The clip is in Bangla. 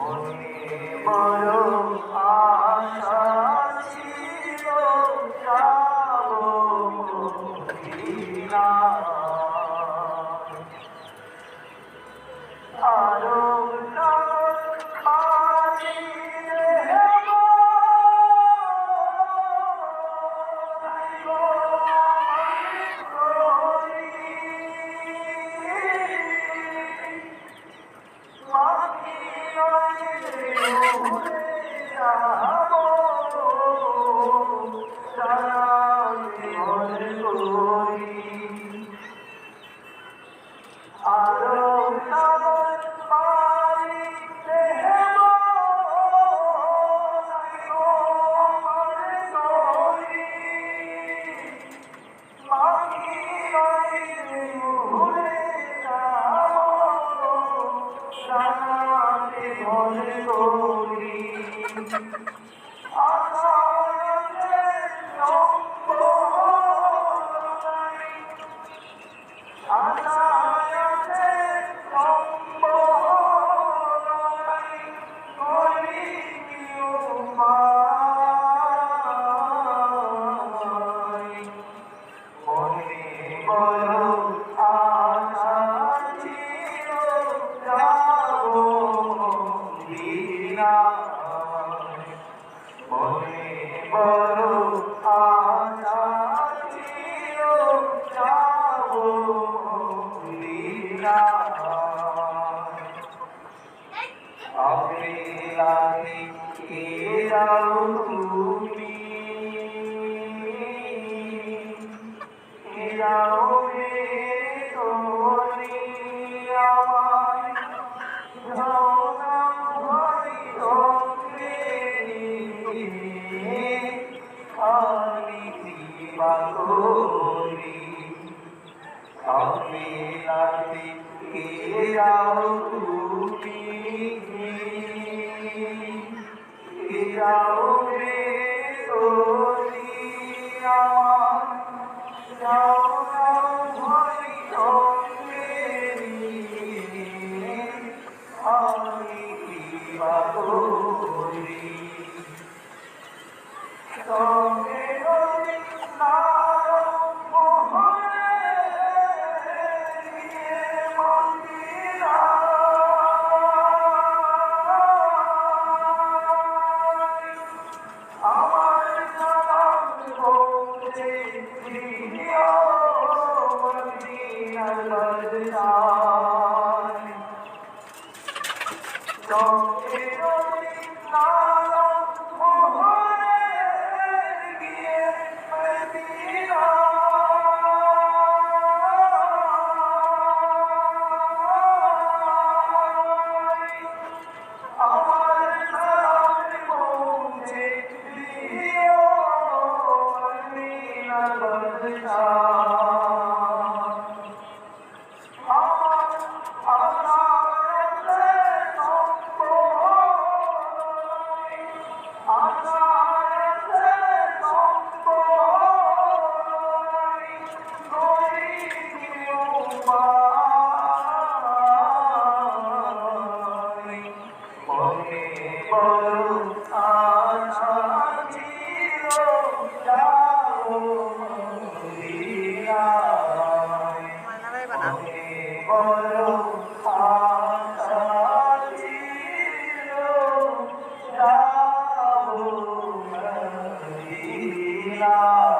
Only আর রাতে এরাও তুমি এরাও রে তোরে আমার আমি রাতে এরাও তুমি Oh, নয় Oh.